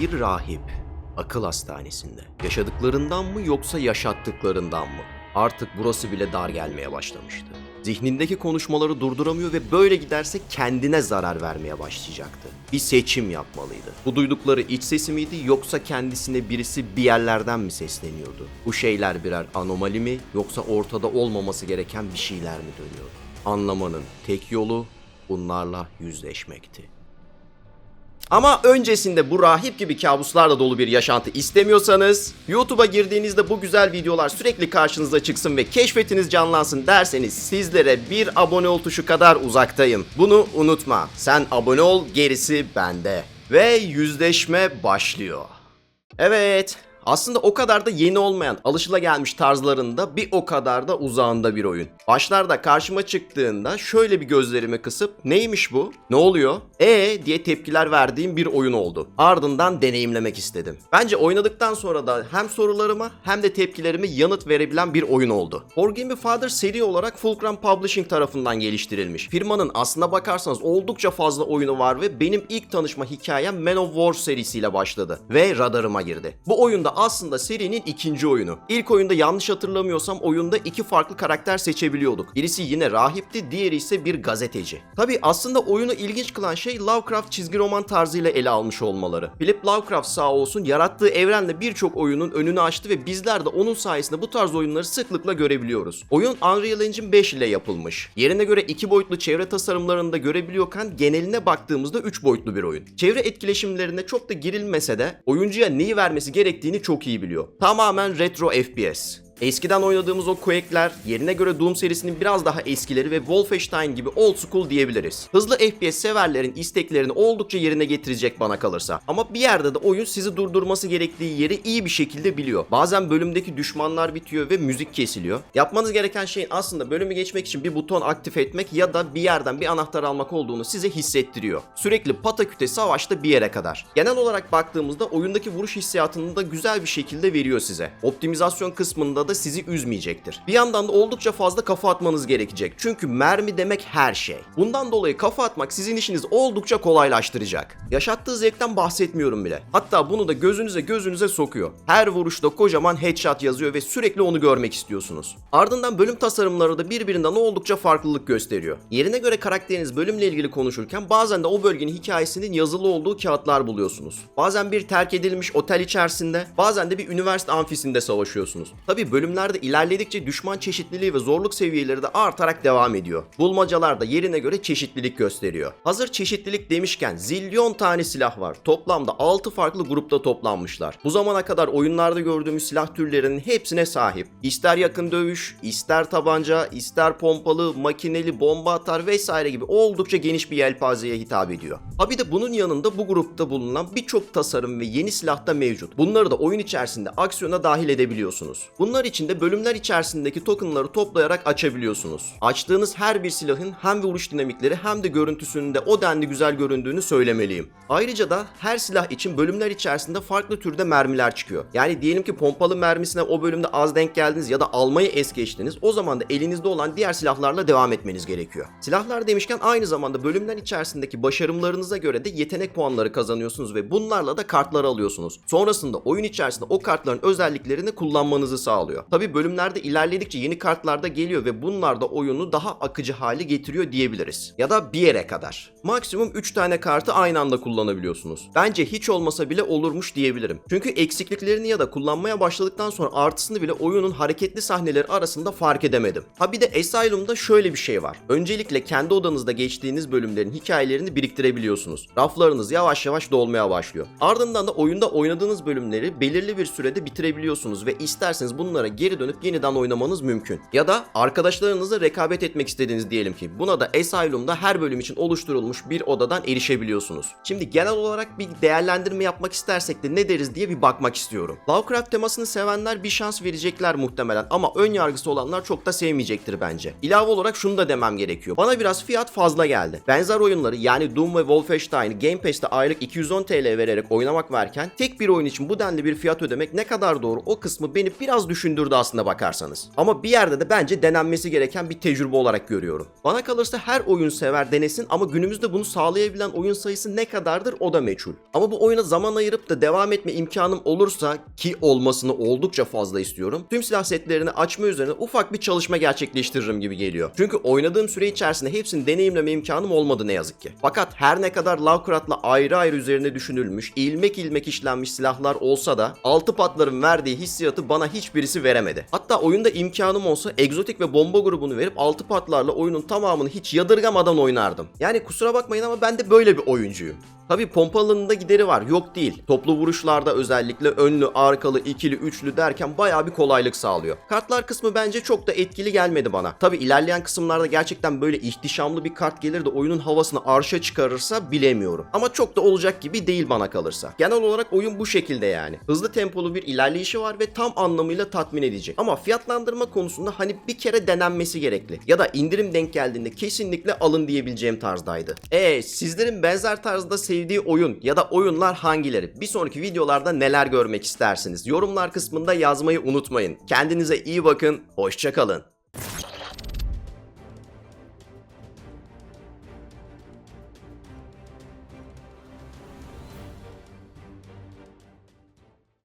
Bir rahip akıl hastanesinde. Yaşadıklarından mı yoksa yaşattıklarından mı? Artık burası bile dar gelmeye başlamıştı. Zihnindeki konuşmaları durduramıyor ve böyle giderse kendine zarar vermeye başlayacaktı. Bir seçim yapmalıydı. Bu duydukları iç sesi miydi yoksa kendisine birisi bir yerlerden mi sesleniyordu? Bu şeyler birer anomali mi yoksa ortada olmaması gereken bir şeyler mi dönüyordu? Anlamanın tek yolu bunlarla yüzleşmekti. Ama öncesinde bu rahip gibi kabuslarla dolu bir yaşantı istemiyorsanız, YouTube'a girdiğinizde bu güzel videolar sürekli karşınıza çıksın ve keşfetiniz canlansın derseniz sizlere bir abone ol tuşu kadar uzaktayım. Bunu unutma. Sen abone ol, gerisi bende. Ve yüzleşme başlıyor. Evet, aslında o kadar da yeni olmayan, alışılagelmiş tarzlarında bir o kadar da uzağında bir oyun. Başlarda karşıma çıktığında şöyle bir gözlerimi kısıp neymiş bu? Ne oluyor? E diye tepkiler verdiğim bir oyun oldu. Ardından deneyimlemek istedim. Bence oynadıktan sonra da hem sorularıma hem de tepkilerime yanıt verebilen bir oyun oldu. For Game Father seri olarak Fulcrum Publishing tarafından geliştirilmiş. Firmanın aslına bakarsanız oldukça fazla oyunu var ve benim ilk tanışma hikayem Man of War serisiyle başladı ve radarıma girdi. Bu oyunda aslında serinin ikinci oyunu. İlk oyunda yanlış hatırlamıyorsam oyunda iki farklı karakter seçebiliyorduk. Birisi yine rahipti, diğeri ise bir gazeteci. Tabi aslında oyunu ilginç kılan şey Lovecraft çizgi roman tarzıyla ele almış olmaları. Philip Lovecraft sağ olsun yarattığı evrenle birçok oyunun önünü açtı ve bizler de onun sayesinde bu tarz oyunları sıklıkla görebiliyoruz. Oyun Unreal Engine 5 ile yapılmış. Yerine göre iki boyutlu çevre tasarımlarını da görebiliyorken geneline baktığımızda 3 boyutlu bir oyun. Çevre etkileşimlerine çok da girilmese de oyuncuya neyi vermesi gerektiğini çok iyi biliyor. Tamamen retro FPS. Eskiden oynadığımız o Quake'ler yerine göre Doom serisinin biraz daha eskileri ve Wolfenstein gibi old school diyebiliriz. Hızlı FPS severlerin isteklerini oldukça yerine getirecek bana kalırsa. Ama bir yerde de oyun sizi durdurması gerektiği yeri iyi bir şekilde biliyor. Bazen bölümdeki düşmanlar bitiyor ve müzik kesiliyor. Yapmanız gereken şeyin aslında bölümü geçmek için bir buton aktif etmek ya da bir yerden bir anahtar almak olduğunu size hissettiriyor. Sürekli pataküte savaşta bir yere kadar. Genel olarak baktığımızda oyundaki vuruş hissiyatını da güzel bir şekilde veriyor size. Optimizasyon kısmında da sizi üzmeyecektir. Bir yandan da oldukça fazla kafa atmanız gerekecek. Çünkü mermi demek her şey. Bundan dolayı kafa atmak sizin işinizi oldukça kolaylaştıracak. Yaşattığı zevkten bahsetmiyorum bile. Hatta bunu da gözünüze gözünüze sokuyor. Her vuruşta kocaman headshot yazıyor ve sürekli onu görmek istiyorsunuz. Ardından bölüm tasarımları da birbirinden oldukça farklılık gösteriyor. Yerine göre karakteriniz bölümle ilgili konuşurken bazen de o bölgenin hikayesinin yazılı olduğu kağıtlar buluyorsunuz. Bazen bir terk edilmiş otel içerisinde, bazen de bir üniversite amfisinde savaşıyorsunuz. Tabi bölümlerde ilerledikçe düşman çeşitliliği ve zorluk seviyeleri de artarak devam ediyor. Bulmacalar da yerine göre çeşitlilik gösteriyor. Hazır çeşitlilik demişken zilyon tane silah var. Toplamda 6 farklı grupta toplanmışlar. Bu zamana kadar oyunlarda gördüğümüz silah türlerinin hepsine sahip. İster yakın dövüş, ister tabanca, ister pompalı, makineli, bomba atar vesaire gibi oldukça geniş bir yelpazeye hitap ediyor. Ha bir de bunun yanında bu grupta bulunan birçok tasarım ve yeni silah da mevcut. Bunları da oyun içerisinde aksiyona dahil edebiliyorsunuz. Bunlar için de bölümler içerisindeki tokenları toplayarak açabiliyorsunuz. Açtığınız her bir silahın hem vuruş dinamikleri hem de görüntüsünün de o denli güzel göründüğünü söylemeliyim. Ayrıca da her silah için bölümler içerisinde farklı türde mermiler çıkıyor. Yani diyelim ki pompalı mermisine o bölümde az denk geldiniz ya da almayı es geçtiniz. O zaman da elinizde olan diğer silahlarla devam etmeniz gerekiyor. Silahlar demişken aynı zamanda bölümler içerisindeki başarımlarınıza göre de yetenek puanları kazanıyorsunuz ve bunlarla da kartlar alıyorsunuz. Sonrasında oyun içerisinde o kartların özelliklerini kullanmanızı sağlıyor. Tabi bölümlerde ilerledikçe yeni kartlar da geliyor ve bunlar da oyunu daha akıcı hale getiriyor diyebiliriz. Ya da bir yere kadar. Maksimum 3 tane kartı aynı anda kullanabiliyorsunuz. Bence hiç olmasa bile olurmuş diyebilirim. Çünkü eksikliklerini ya da kullanmaya başladıktan sonra artısını bile oyunun hareketli sahneleri arasında fark edemedim. Ha bir de Asylum'da şöyle bir şey var. Öncelikle kendi odanızda geçtiğiniz bölümlerin hikayelerini biriktirebiliyorsunuz. Raflarınız yavaş yavaş dolmaya başlıyor. Ardından da oyunda oynadığınız bölümleri belirli bir sürede bitirebiliyorsunuz ve isterseniz bunlara geri dönüp yeniden oynamanız mümkün. Ya da arkadaşlarınızla rekabet etmek istediğiniz diyelim ki buna da Asylum'da her bölüm için oluşturulmuş bir odadan erişebiliyorsunuz. Şimdi genel olarak bir değerlendirme yapmak istersek de ne deriz diye bir bakmak istiyorum. Lovecraft temasını sevenler bir şans verecekler muhtemelen ama ön yargısı olanlar çok da sevmeyecektir bence. İlave olarak şunu da demem gerekiyor. Bana biraz fiyat fazla geldi. Benzer oyunları yani Doom ve Wolfenstein'i Game Pass'te aylık 210 TL vererek oynamak varken tek bir oyun için bu denli bir fiyat ödemek ne kadar doğru o kısmı beni biraz düşündürüyor düşündürdü aslında bakarsanız. Ama bir yerde de bence denenmesi gereken bir tecrübe olarak görüyorum. Bana kalırsa her oyun sever denesin ama günümüzde bunu sağlayabilen oyun sayısı ne kadardır o da meçhul. Ama bu oyuna zaman ayırıp da devam etme imkanım olursa ki olmasını oldukça fazla istiyorum. Tüm silah setlerini açma üzerine ufak bir çalışma gerçekleştiririm gibi geliyor. Çünkü oynadığım süre içerisinde hepsini deneyimleme imkanım olmadı ne yazık ki. Fakat her ne kadar Lovecraft'la ayrı ayrı üzerine düşünülmüş, ilmek ilmek işlenmiş silahlar olsa da altı patların verdiği hissiyatı bana hiçbirisi veremedi. Hatta oyunda imkanım olsa egzotik ve bomba grubunu verip altı patlarla oyunun tamamını hiç yadırgamadan oynardım. Yani kusura bakmayın ama ben de böyle bir oyuncuyum. Tabi pompalının da gideri var yok değil. Toplu vuruşlarda özellikle önlü, arkalı, ikili, üçlü derken bayağı bir kolaylık sağlıyor. Kartlar kısmı bence çok da etkili gelmedi bana. Tabi ilerleyen kısımlarda gerçekten böyle ihtişamlı bir kart gelir de oyunun havasını arşa çıkarırsa bilemiyorum. Ama çok da olacak gibi değil bana kalırsa. Genel olarak oyun bu şekilde yani. Hızlı tempolu bir ilerleyişi var ve tam anlamıyla tatmin edici. Ama fiyatlandırma konusunda hani bir kere denenmesi gerekli. Ya da indirim denk geldiğinde kesinlikle alın diyebileceğim tarzdaydı. Eee sizlerin benzer tarzda sevdiği oyun ya da oyunlar hangileri? Bir sonraki videolarda neler görmek istersiniz? Yorumlar kısmında yazmayı unutmayın. Kendinize iyi bakın, hoşçakalın.